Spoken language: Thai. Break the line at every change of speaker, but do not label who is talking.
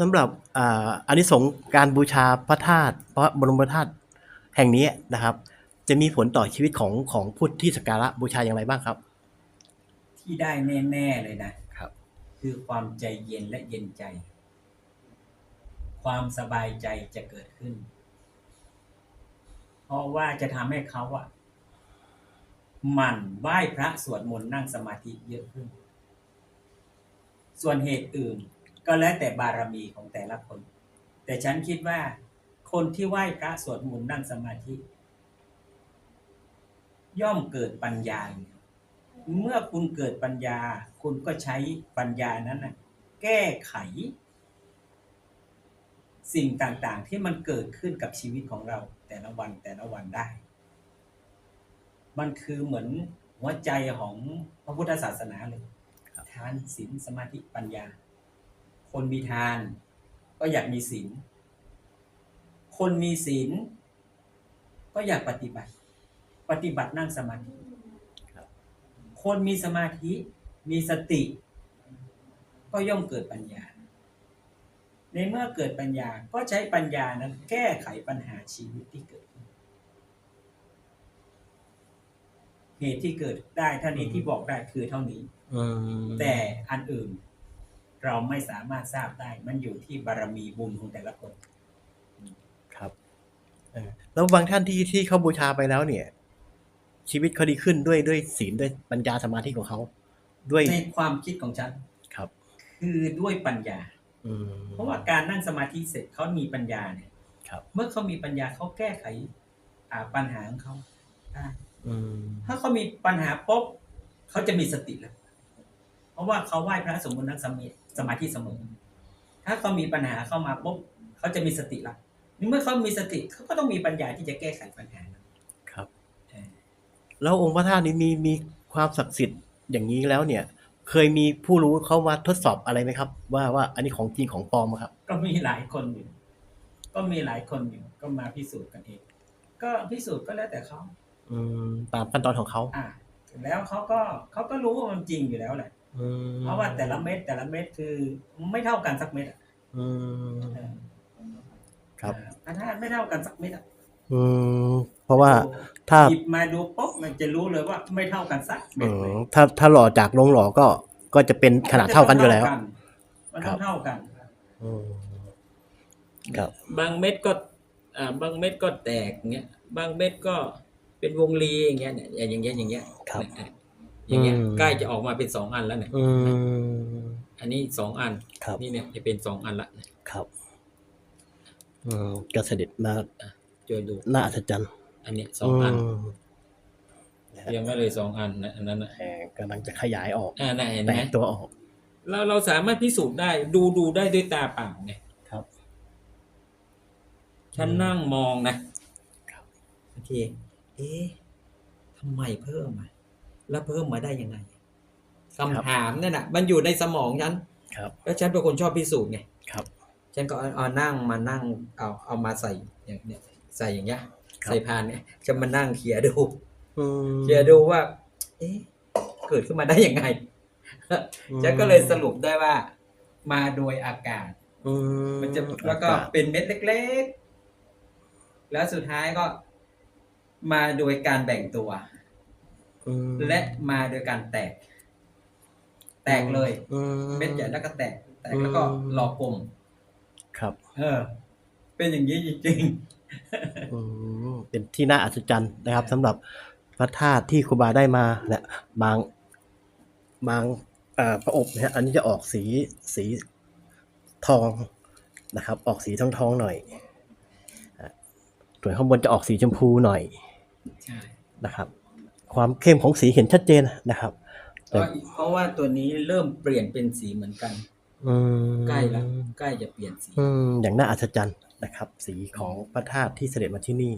สำหรับอ่าอานิสงส์การบูชาพระธาตุพระบรมธาตุแห่งนี้นะครับ จะมีผลต่อชีวิตของของผู้ที่สักการะบูชาอย่างไรบ้างครับ
ที่ได้แน่ ๆ เลยนะ
ครับ
คือความใจเย็นและเย็นใจ ความสบายใจจะเกิดขึ้น เพราะว่าจะทำให้เขาอะหมั่นไหว้พระสวดมนต์นั่งสมาธิเยอะขึ้น ส่วนเหตุอื่น ก็แล้วแต่บารมีของแต่ละคน แต่ฉันคิดว่า คนที่ไหว้พระสวดมนต์นั่งสมาธิ ย่อมเกิดปัญญาอยู่เมื่อคุณเกิดปัญญา คุณก็ใช้ปัญญานั้นนะแก้ไข สิ่งต่างๆ ที่มันเกิดขึ้นกับชีวิตของเราแต่ละวันแต่ละวันได้ มันคือเหมือนหัวใจของพระพุทธศาสนาเลยทานศีลสมาธิปัญญา คนมีทาน ก็อยากมีศีล คนมีศีล ก็อยากปฏิบัติ ปฏิบัตินั่งสมาธิคนมีสมาธิมีสติ ก็ย่อมเกิดปัญญา ในเมื่อเกิดปัญญาก็ใช้ปัญญานั้นแก้ไขปัญหาชีวิตที่เกิดขึ้นเหตุที่เกิดได้เท่านี้ที่บอกได้คือเท่านี้
อืม
แต่อันอื่น เราไม่สามารถทราบได้ มันอยู่ที่บารมีบุญของแต่ละคน
ครับเออแล้วบางท่านที่ที่เขาบูชาไปแล้วเนี่ย ชีวิตเขาดีขึ้นด้วยด้วยศีลด้วยปัญญาสมาธิของเขา ด้วย
ในความคิดของฉัน
ครับ
คือด้วยปัญญา
อืม
เพราะว่าการนั่งสมาธิเสร็จเขามีปัญญาเนี่ย
ครับ
เมื่อเขามีปัญญาเขาแก้ไขอ่าปัญหาของเขาได้
อืม
ถ้าเขามีปัญหาปุ๊บเขาจะมีสติแล้ว เพราะว่าเขาไหว้พระสมมตินั่งสมาธิ สมาธิเสมอ ถ้าเขามีปัญหาเข้ามาปุ๊บเขาจะมีสติละเมื่อเขามีสติเขาก็ต้องมีปัญญาที่จะแก้ไขปัญหานั้น
ครับ
เออ
แล้วองค์พระธาตุนี้มีมีความศักดิ์สิทธิ์อย่างนี้แล้วเนี่ย เคยมีผู้รู้เข้ามาทดสอบอะไรไหมครับ ว่าว่าอันนี้ของจริงของปลอมอะครับ
ก็มีหลายคนอยู่ก็มีหลายคนอยู่ก็มาพิสูจน์กันเอง ก็พิสูจน์ก็แล้วแต่เขา
อืมตามขั้นตอนของเขา
อ่าแล้วเขาก็เขาก็รู้ว่ามันจริงอยู่แล้วแหละ
อืม
เพราะว่าแต่ละเม็ดแต่ละเม็ดคือไม่เท่ากันสักเม็ดอะ
อืม
เออ
ครับ
อ่าพระธาตุไม่เท่ากันสักเม็ดอะ
อืมเพราะว่าถ้า
หยิบมาดูปุ๊บมันจะรู้เลยว่าไม่เท่ากันสัก
อื
เม็ดเลย
มถ้าถ้าหล่อจากลงหล่อก็ก็จะเป็นขนาดเท่ากันอยู่แล้ว
มัน
ครั
ต้อบงเท่ากัน
อืมครับ
บางเม็ดก็อ่าบางเม็ดก็แตกเงี้ย บางเม็ดก็เป็นวงรีอย่างเงี้ยเนี่ยอย่างเงี้ยอย่างเงี้ย
ครับ
เนี่ย อย่างเงี้ย
อืม
ใกล้จะออกมาเป็นสองอันแล้วเนี่ย
อืม
อันนี้สองอัน
ครับ
นี่เนี่ยจะเป็นสองอันละเนี่ย
ครับอืมก็เสด็จมา
จดดู
น่าอัศจรรย์
อันเนี้ยสองอัน
ม
เรียงไว้เลยสองอันนะอันนั้นนะ
แหมกำลังจะขยายออก
อ่าน่ะเห็น
แต
ไหม
กตัวออก
เราเราสามารถพิสูจน์ได้ดูดูได้ด้วยตาเปล่าไง
ครับ
ฉันนั่งมองนะครับโอเค เอ๊ะทำไมเพิ่มอะ แล้วเพิ่มมาได้ยังไงคำถามนั่นน่ะมันอยู่ในสมองฉัน
ครับ
แล้วฉันเป็นคนชอบพิสูจน์ไง
ครับ
ฉันก็เอาเอานั่งมานั่งเอาเอามาใส่อย่างเนี้ยใส่อย่างเงี้ย
ครับ
ใส่พานเนี่ยจะมานั่งเคลียร์ดู
อืม
เคลียร์ดูว่า เอ๊ะเกิดขึ้นมาได้ยังไงฉันก็เลยสรุปได้ว่า มาโดยอากาศ
อื
มันจะแล้วก็เป็นเม็ดเล็ก ๆ แล้วสุดท้ายก็ มาโดยการแบ่งตัว
อืม
และมาโดยการแตก แตกเลย
อื
เม็ดใหญ่แล้วก็แตก แตกแล้วก็
อืม
หลอกกลม
ครับ
เออ เป็นอย่างนี้จริง
อืมเป็นที่น่าอัศจรรย์นะครับสำหรับพระธาตุที่ครูบาได้มาและบางบางเอ่อพระอบนะฮะอันนี้จะออกสีสีทองนะครับ ออกสีทองทองๆหน่อยอะส่วนข้างบนจะออกสีชมพูหน่อย
ๆใช่
นะครับ ความเข้มของสีเห็นชัดเจนนะครับ
เพราะเพราะว่าตัวนี้เริ่มเปลี่ยนเป็นสีเหมือนกัน
อืม
ใกล้แล้วใกล้จะเปลี่ยนสี
อืมอย่างน่าอัศจรรย์นะครับ สีของพระธาตุที่เสด็จมาที่นี่